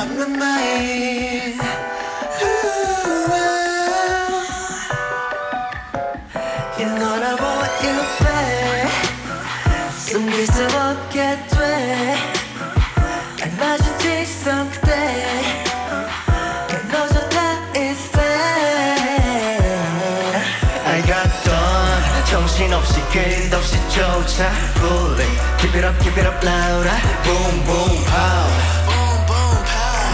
on my mind. Ooh, you know I want you back. 숨길 수 없게 돼. 알맞은 got done. 정신없이 끝없이 쫓아 Bullet. Keep it up, keep it up louder. Boom, boom, pow.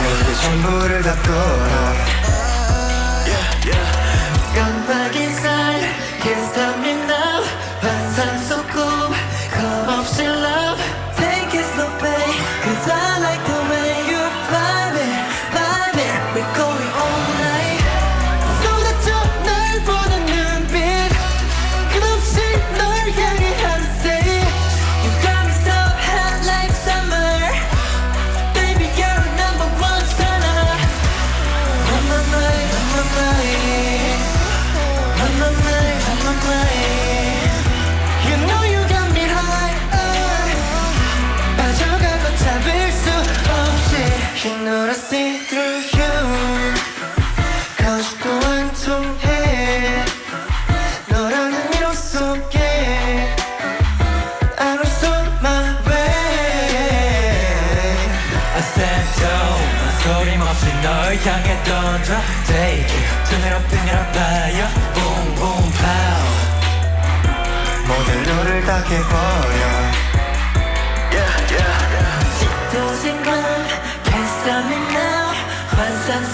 너의 전부를 다 끌어. See through you 거짓도 안 통해 너라는 미로 속에 I was on my way I stand tall 소림없이 널 향해 던져 Take it turn it up higher Boom, boom, pow 모든 룰을 다 깨버 환상